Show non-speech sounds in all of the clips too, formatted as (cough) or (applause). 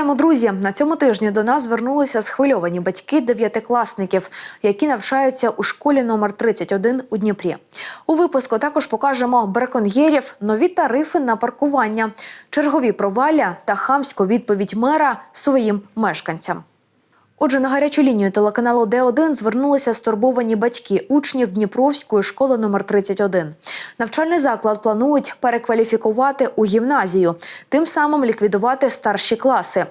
Вітаємо, друзі! На цьому тижні до нас звернулися схвильовані батьки дев'ятикласників, які навчаються у школі номер 31 у Дніпрі. У випуску також покажемо браконьєрів, нові тарифи на паркування, чергові провалля та хамську відповідь мера своїм мешканцям. Отже, на гарячу лінію телеканалу Д1 звернулися стурбовані батьки учнів Дніпровської школи номер 31. Навчальний заклад планують перекваліфікувати у гімназію, тим самим ліквідувати старші класи.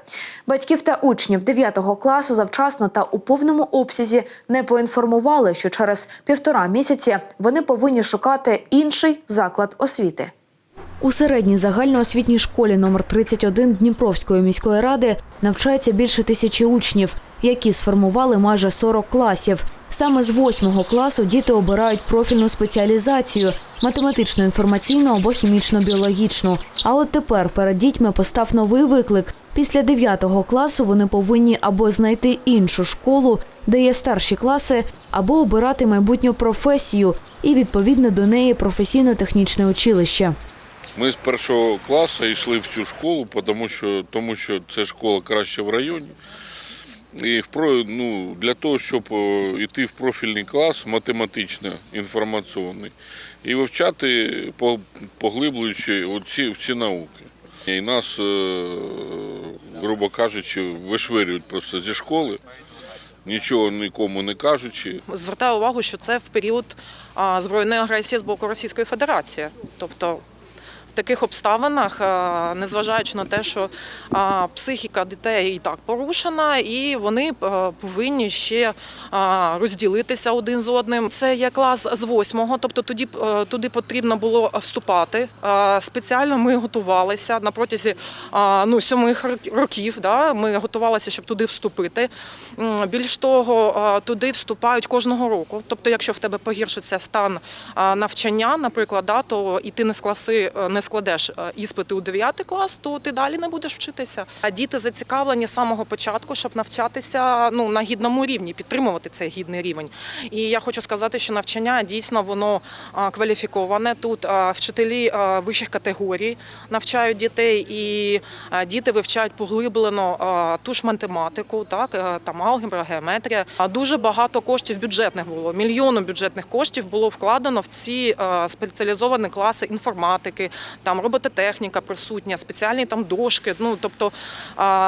Батьків та учнів 9 класу завчасно та у повному обсязі не поінформували, що через півтора місяці вони повинні шукати інший заклад освіти. У середній загальноосвітній школі номер 31 Дніпровської міської ради навчається більше тисячі учнів, які сформували майже 40 класів. Саме з 8 класу діти обирають профільну спеціалізацію математично інформаційну або хімічно-біологічну. А от тепер перед дітьми постав новий виклик. Після 9 класу вони повинні або знайти іншу школу, де є старші класи, або обирати майбутню професію і відповідне до неї професійно-технічне училище. Ми з першого класу йшли в цю школу, тому що, тому що це школа краще в районі. І ну, для того, щоб е, йти в профільний клас математично інформаційний і вивчати, по- поглиблюючи оці, ці науки. І нас, е, грубо кажучи, вишвирюють просто зі школи, нічого нікому не кажучи. Звертаю увагу, що це в період збройної агресії з боку Російської Федерації. Тобто таких обставинах, незважаючи на те, що психіка дітей і так порушена, і вони повинні ще розділитися один з одним. Це є клас з восьмого, тобто тоді е, туди потрібно було вступати. Спеціально ми готувалися на протязі ну, сьомих років. Да, ми готувалися, щоб туди вступити. Більш того, туди вступають кожного року. Тобто, якщо в тебе погіршиться стан навчання, наприклад, да, то і ти не скласи, е, не складеш е, іспити у 9 клас, то ти далі не будеш вчитися. А діти зацікавлені з самого початку, щоб навчатися ну, на гідному рівні, підтримувати цей гідний рівень. І я хочу сказати, що навчання дійсно воно кваліфіковане. Тут вчителі вищих категорій навчають дітей, і діти вивчають поглиблено ту ж математику, так е, там алгебра, геометрія. А дуже багато коштів бюджетних було. Мільйону бюджетних коштів було вкладено в ці спеціалізовані класи інформатики, там робототехніка присутня, спеціальні там дошки. Ну тобто,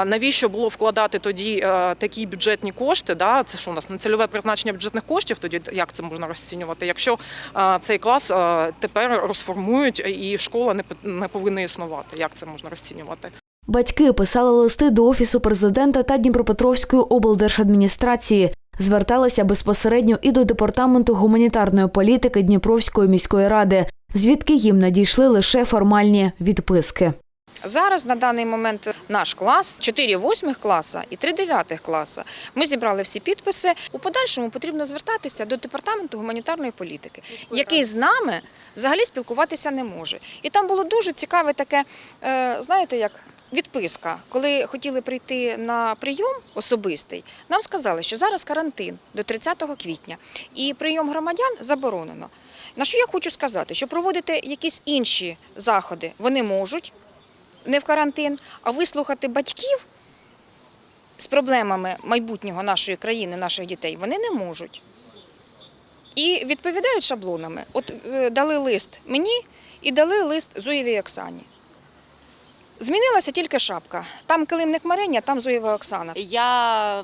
навіщо було вкладати тоді е, такі бюджетні кошти? Да? Це що у нас нецільове призначення бюджетних коштів? Тоді як це можна розцінювати? Якщо цей клас тепер розформують і школа не повинна існувати, як це можна розцінювати? Батьки писали листи до офісу президента та Дніпропетровської облдержадміністрації. Зверталися безпосередньо і до департаменту гуманітарної політики Дніпровської міської ради, звідки їм надійшли лише формальні відписки. Зараз на даний момент наш клас, 4 восьмих класа і 3 дев'ятих класа. Ми зібрали всі підписи. У подальшому потрібно звертатися до департаменту гуманітарної політики, який з нами взагалі спілкуватися не може. І там було дуже цікаве таке, е, знаєте, як. Відписка, коли хотіли прийти на прийом особистий, нам сказали, що зараз карантин до 30 квітня, і прийом громадян заборонено. На що я хочу сказати, що проводити якісь інші заходи вони можуть, не в карантин, а вислухати батьків з проблемами майбутнього нашої країни, наших дітей, вони не можуть. І відповідають шаблонами. От е, дали лист мені і дали лист Зуєвій Оксані. Змінилася тільки шапка. Там килимник Мариня, а там Зуєва Оксана. Я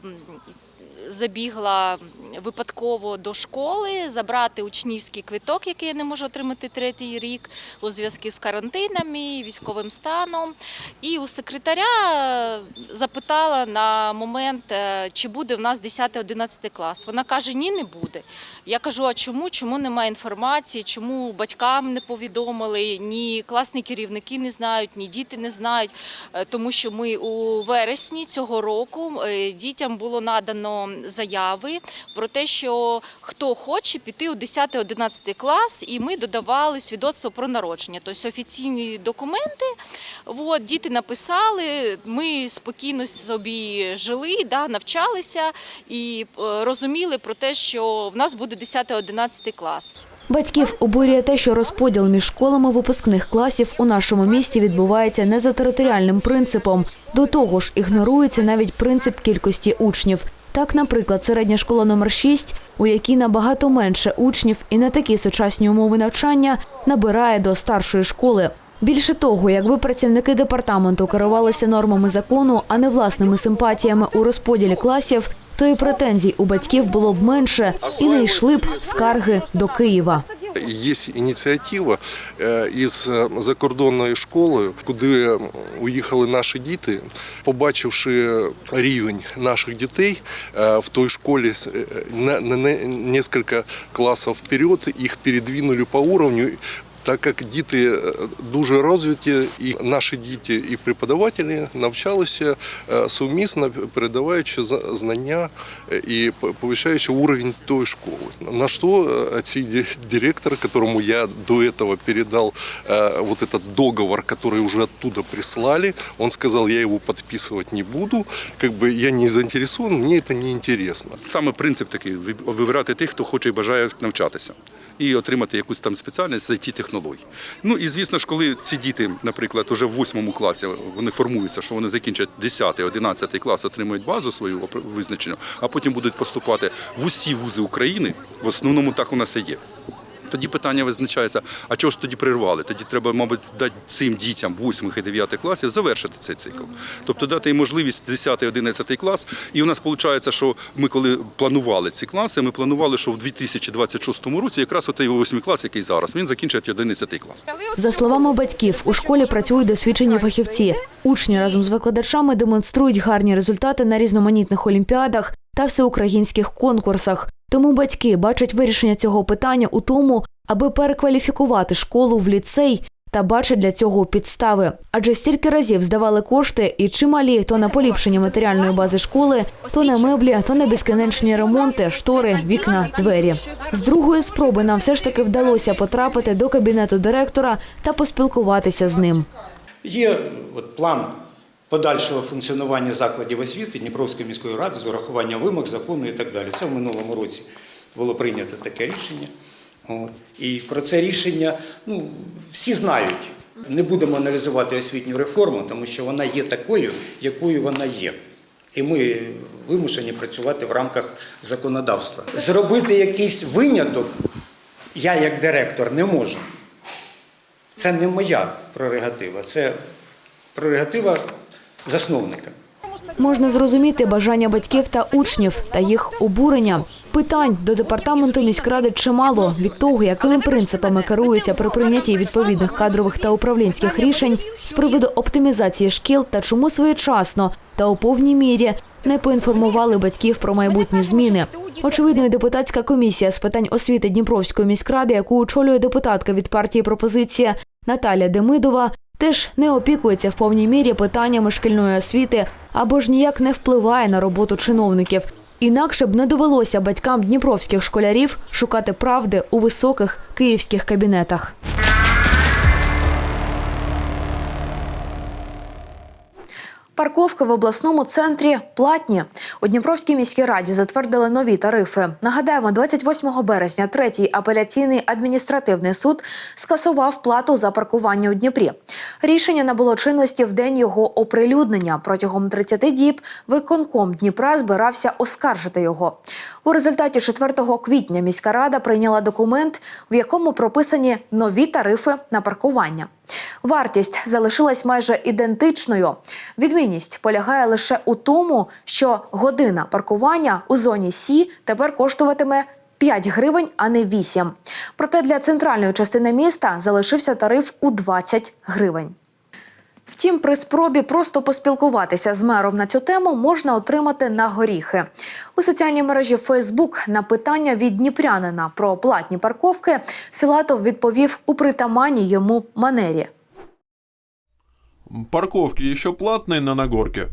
забігла випадково до школи забрати учнівський квиток, який я не можу отримати третій рік у зв'язку з карантинами, військовим станом. І у секретаря запитала на момент, е, чи буде в нас 10-11 клас. Вона каже, ні, не буде. Я кажу, а чому? Чому немає інформації? Чому батькам не повідомили? Ні класні керівники не знають, ні діти не знають. Е, Тому що ми у вересні цього року е, дітям було надано заяви про те, що хто хоче піти у 10-11 клас, і ми додавали свідоцтво про народження, тобто офіційні документи. От, діти написали, ми спокійно собі жили, да, навчалися і е, розуміли про те, що в нас буде 10-11 клас. Батьків обурює те, що розподіл між школами випускних класів у нашому місті відбувається не за територіальним принципом. До того ж, ігнорується навіть принцип кількості учнів. Так, наприклад, середня школа номер 6, у якій набагато менше учнів і не такі сучасні умови навчання, набирає до старшої школи. Більше того, якби працівники департаменту керувалися нормами закону, а не власними симпатіями у розподілі класів, то і претензій у батьків було б менше і не йшли б скарги до Києва. Є ініціатива е, із закордонною школою, куди м, уїхали наші діти, побачивши рівень наших дітей е, в той школі е, на, несколько класів вперед, їх передвинули по уровню Так як діти е, дуже розвиті, і наші діти і преподавателі навчалися е, сумісно, передаваючи за- знання е, і п- повищаючи уровень той школи. На що е, цей ди- директор, которому я до этого передал э, вот этот договор, который уже оттуда прислали, он сказал, я его подписывать не буду, как бы я не заинтересован, мне это не интересно. Саме принцип такий виб- вибирати тих, хто хоче і бажає навчатися. І отримати якусь там спеціальність з it технологій. Ну і звісно ж, коли ці діти, наприклад, вже в восьмому класі вони формуються, що вони закінчать 10 11 клас, отримують базу свою визначену, а потім будуть поступати в усі вузи України. В основному так у нас і є. Тоді питання визначається: а чого ж тоді прервали? Тоді треба, мабуть, дати цим дітям 8 і 9 класів завершити цей цикл. Тобто дати їм можливість 10 11 клас. І у нас виходить, що ми коли планували ці класи, ми планували, що в 2026 році якраз отей 8 клас, який зараз, він закінчить 11 клас. За словами батьків, у школі працюють досвідчені фахівці. Учні разом з викладачами демонструють гарні результати на різноманітних олімпіадах та всеукраїнських конкурсах. Тому батьки бачать вирішення цього питання у тому, аби перекваліфікувати школу в ліцей та бачать для цього підстави. Адже стільки разів здавали кошти і чималі то на поліпшення матеріальної бази школи, то на меблі, то на безкінечні ремонти, штори, вікна, двері. З другої спроби нам все ж таки вдалося потрапити до кабінету директора та поспілкуватися з ним. Є от план подальшого функціонування закладів освіти Дніпровської міської ради з урахуванням вимог закону і так далі. Це в минулому році було прийнято таке рішення. І про це рішення ну, всі знають. Не будемо аналізувати освітню реформу, тому що вона є такою, якою вона є. І ми вимушені працювати в рамках законодавства. Зробити якийсь виняток я, як директор, не можу. Це не моя прерогатива, це прерогатива засновника. Можна зрозуміти бажання батьків та учнів та їх обурення. Питань до департаменту міськради чимало від того, якими принципами керуються при прийнятті відповідних кадрових та управлінських рішень з приводу оптимізації шкіл та чому своєчасно та у повній мірі не поінформували батьків про майбутні зміни. Очевидно, і депутатська комісія з питань освіти Дніпровської міськради, яку очолює депутатка від партії пропозиція Наталя Демидова, теж не опікується в повній мірі питаннями шкільної освіти або ж ніяк не впливає на роботу чиновників. Інакше б не довелося батькам дніпровських школярів шукати правди у високих київських кабінетах. Парковки в обласному центрі платні. У Дніпровській міській раді затвердили нові тарифи. Нагадаємо, 28 березня третій апеляційний адміністративний суд скасував плату за паркування у Дніпрі. Рішення набуло чинності в день його оприлюднення. Протягом 30 діб виконком Дніпра збирався оскаржити його. У результаті 4 квітня міська рада прийняла документ, в якому прописані нові тарифи на паркування. Вартість залишилась майже ідентичною. Відмінність полягає лише у тому, що година паркування у зоні Сі тепер коштуватиме 5 гривень, а не 8. Проте для центральної частини міста залишився тариф у 20 гривень. Втім, при спробі просто поспілкуватися з мером на цю тему можна отримати на горіхи. У соціальній мережі Facebook на питання від дніпрянина про платні парковки Філатов відповів у притаманні йому манері. Парковки ще платні на Нагорке?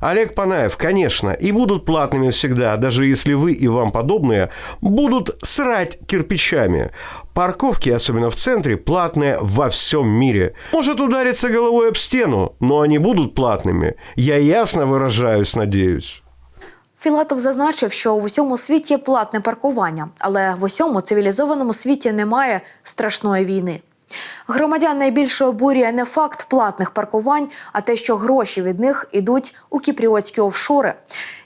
Олег Панаев, конечно, и будут платными всегда, даже если вы и вам подобные будут срать кирпичами. Парковки, особенно в центре, платные во всем мире. Может удариться головой об стену, но они будут платными. Я ясно выражаюсь, надеюсь. Філатов зазначив, що в усьому світі платне паркування, але в усьому цивілізованому світі немає страшної війни. Громадян найбільше обурює не факт платних паркувань, а те, що гроші від них ідуть у кіпріотські офшори.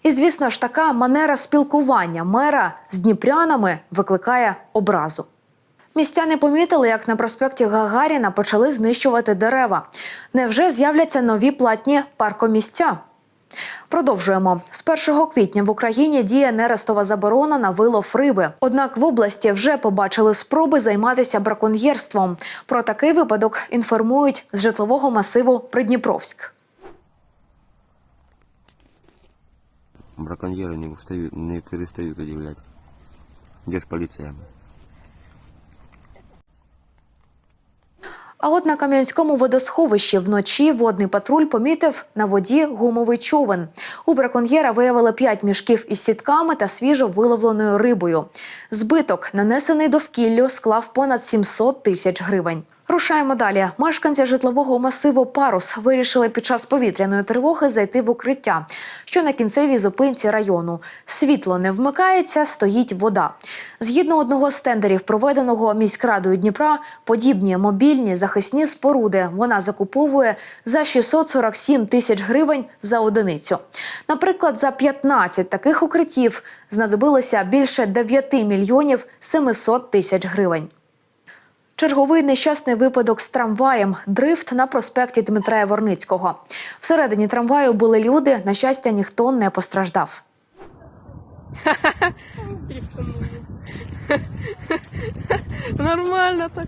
І звісно ж, така манера спілкування мера з дніпрянами викликає образу. Містяни помітили, як на проспекті Гагаріна почали знищувати дерева. Невже з'являться нові платні паркомісця? Продовжуємо з 1 квітня в Україні діє нерестова заборона на вилов риби. Однак в області вже побачили спроби займатися браконьєрством. Про такий випадок інформують з житлового масиву Придніпровськ. Браконьєри не встають, не перестають удивляти. Де ж поліція? А от на Кам'янському водосховищі вночі водний патруль помітив на воді гумовий човен. У браконьєра виявили п'ять мішків із сітками та свіжо виловленою рибою. Збиток, нанесений довкіллю, склав понад 700 тисяч гривень. Рушаємо далі. Мешканці житлового масиву Парус вирішили під час повітряної тривоги зайти в укриття, що на кінцевій зупинці району. Світло не вмикається, стоїть вода. Згідно одного з тендерів, проведеного міськрадою Дніпра, подібні мобільні захисні споруди вона закуповує за 647 тисяч гривень за одиницю. Наприклад, за 15 таких укриттів знадобилося більше 9 мільйонів 700 тисяч гривень. Черговий нещасний випадок з трамваєм дрифт на проспекті Дмитра Яворницького. Всередині трамваю були люди. На щастя, ніхто не постраждав. (laughs) Нормально так.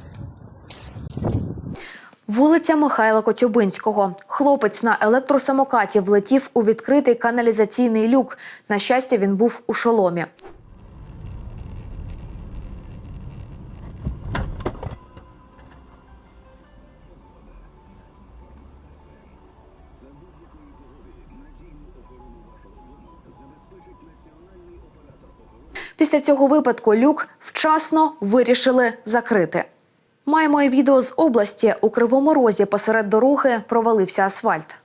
Вулиця Михайла Коцюбинського. Хлопець на електросамокаті влетів у відкритий каналізаційний люк. На щастя, він був у шоломі. Після цього випадку люк вчасно вирішили закрити. Маємо і відео з області. У Кривому Розі посеред дороги провалився асфальт.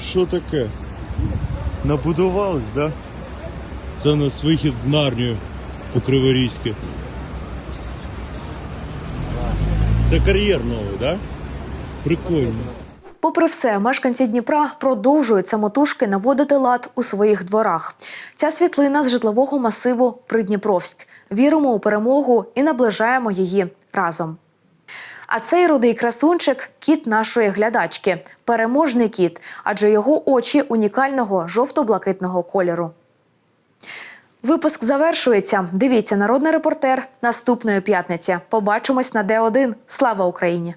Що таке? Набудувались, да? Це у нас вихід в Нарнію по Криворізьки. Це кар'єр новий, да? Прикольно. Попри все, мешканці Дніпра продовжують самотужки наводити лад у своїх дворах. Ця світлина з житлового масиву Придніпровськ. Віримо у перемогу і наближаємо її разом. А цей рудий красунчик кіт нашої глядачки, переможний кіт, адже його очі унікального жовто-блакитного кольору. Випуск завершується. Дивіться народний репортер наступної п'ятниці. Побачимось на Д1. Слава Україні!